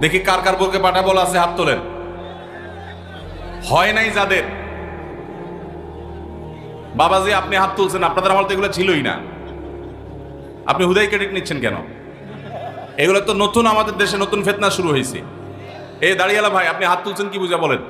দেখি কার কার বউকে পাঠা বলা আছে হাত তোলেন। হয় নাই যাদের? বাবাজি, আপনি হাত তুলছেন, আপনাদের আমার তো এগুলো ছিলই না। আপনি হুদাই ক্রেডিট নিচ্ছেন কেন? এগুলো তো নতুন আমাদের দেশে নতুন ফেতনা শুরু হয়েছে। এই দাঁড়িয়ালা ভাই, আপনি হাত তুলছেন কি বুঝা বলেন?